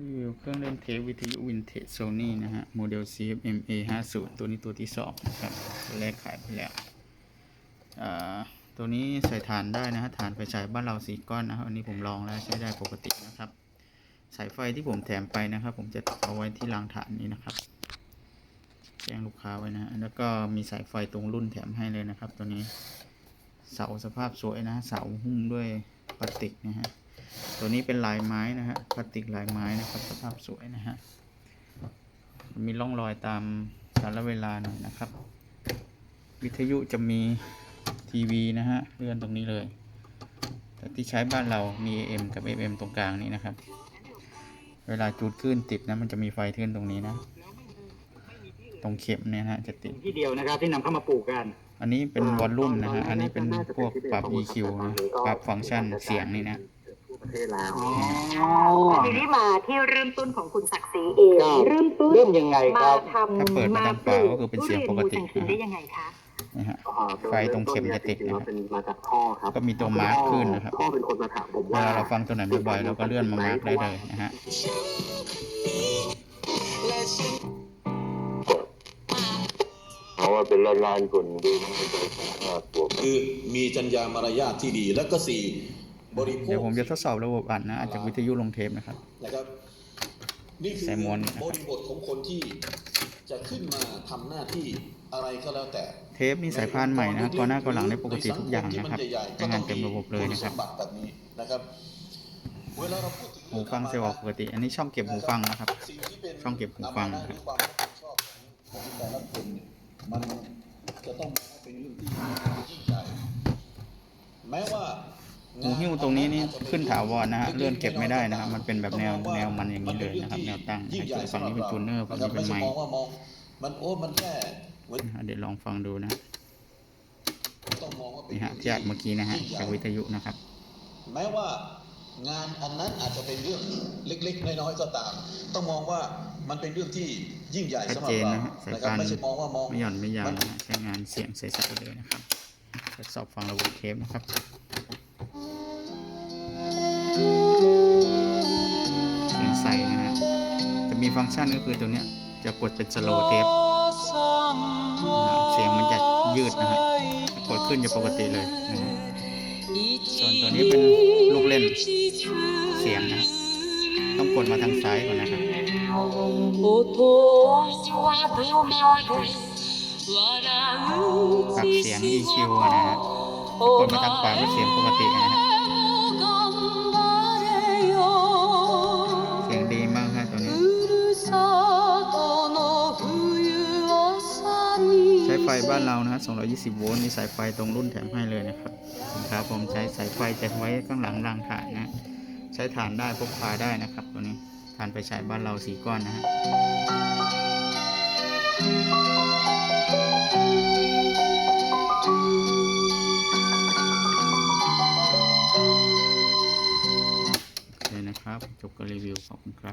รีวิวเครื่องเล่นเทปวิทยุวินเทจโซนี่นะฮะ โมเดล CFM A50 ตัวนี้ตัวที่สองนะครับตัวแรกขายไปแล้ว ตัวนี้ใส่ฐานได้นะฮะฐานไฟฉายบ้านเราสีก้อนนะครับอันนี้ผมลองแล้วใช้ได้ปกตินะครับ สายไฟที่ผมแถมไปนะครับ ผมจะเอาไว้ที่รางฐานนี้นะครับ แจ้งลูกค้าไว้นะแล้วก็มีสายไฟตรงรุ่นแถมให้เลยนะครับ ตัวนี้เสาสภาพสวยนะเสาหุ้มด้วย พลาสติกนะฮะตัวนี้เป็นลายไม้นะฮะพลาสติกลายไม้นะครับสภาพสวยนะฮะมีร่องรอยตามกาลเวลาหน่อยนะครับ วิทยุจะมีทีวีนะฮะเลื่อนตรงนี้เลย แต่ที่ใช้บ้านเรามี AM กับ FM ตรงกลางนี้นะครับ เวลาจูดขึ้นติดนะมันจะมีไฟขึ้นตรงนี้นะ ตรงเข็มเนี่ยนะฮะจะติดที่เดียวนะครับที่นำเข้ามาปลูกกัน อันนี้เป็นวอลลุ่มนะฮะ อันนี้เป็นพวกปรับ EQ นะปรับฟังก์ชันเสียงนี่นะทั่วประเทศแล้วทีนี้มาที่เริ่มต้นของคุณศักดิ์ศรีเองครับเริ่มต้นเริ่มยังไงคมารับ ทำถ้าเปิดมาทางขวาก็คือเป็นเสียงปกติ ทุเรียนมูสังคินได้ยังไงคะ นะฮะ อ่าไฟตรงเข็มจะติดนะจริงๆครัแล้บวเป็นมาจากพ่อครับก็มีตัวมาร์คขึ้นนะครับพ่อเป็นคนมาถามผมเวว่าลาเราฟังตัวไหนบ่อยๆเราก็เลื่อนมามาร์กได้เลยนะฮะ เพราะว่าเป็นล้านล้านๆคนดูมันไม่ได้น่ากลัวคือมีจรรยามารยาทที่ดี แล้วก็สี่บริโภคเดี๋ยวผมจะทดสอบระบบอัดนะอาจจะวิทยุลงเทปนะครับนะครับนี่คือใส่ม้วนนะครับบริบทของคนที่จะขึ้นมาทำหน้าที่อะไรก็แล้วแต่ เทปนี่สายพานใหม่นะก่อนหน้าก่อนหลังได้ปกติทุกอย่างนะครับใสัใช้งานเต็มระบบเลยนะครับณสมบัติแบบนี้นะครับเวลาเราพูดถึงหูฟังเซลล์ออกปกติ อันนี้ช่องเก็บหูฟังนะครับสิ่ที่เป็นช่องเก็บหูฟังนะครับควา มรับผิดชอบของแต่ละคนเนี่ยมันจะต้องเป็นเรื่องที่ยิ่งใหญ่แม้ว่าหูหิ้วตรงนี้นี่ขึ้นถาวรนะฮะเลื่อนเก็บไม่ได้นะครับ มันเป็นแบบแนวแนวมันอย่างนี้เลยนะครับ แนวตั้งไอ้ฝั่งนี้เป็นจูเนอร์ฝั่งนี้เป็นไมไม่ค์ใช่มองว่ามองมันโอ้มันแค่เหมือนนะฮะเดี๋ยวลองฟังดูนะต้องมองว่าเป็นนี่ฮะที่อัดเมื่อกี้นะฮะจากวิทยุนะครับ แม้ว่างานอันนั้นอาจจะเป็นเรื่องเล็ก ๆ น้อยๆก็ตาม ต้องมองว่า มันเป็นเรื่องที่ยิ่งใหญ่ชัดสำหรัเจบนเรานะฮะสายนะครับพานไม่ใช่มองว่ามองไม่หย่อนไม่ยาวนะฮะใช้งานเสียงใสๆเลยนะครับทดสอบฟังระบบเทปนะครับเสียงใสนะฮะจะมีฟังก์ชันก็คือตัวเนี้ยจะกดเป็นสโลว์เทปเสียงมันจะยืดนะฮะกดขึ้นจะปกติเลยนะฮะส่วนตัวนี้เป็นลูกเล่นเสียงนะฮะต้อง กดมาทางซ้ายก่อนนะครับปรับเสียง EQ อะนะฮะกดมาทางขวาเป็นเสียงปกตินะฮะเสียงดีมากฮะตัวนี้ ใช้ไฟบ้านเรานะฮะ 220 โวลต์มีสายไฟตรงรุ่นแถมให้เลยนะครับสินค้าผมใช้สายไฟจะไว้ข้างหลังรางถ่านนะ ช้ฐานได้พกพาได้นะครับ ตัวนี้ฐานไปใช้บ้านเราสีก้อนนะฮะโอเคนะครับ จบการรีวิวขอบคุณครับ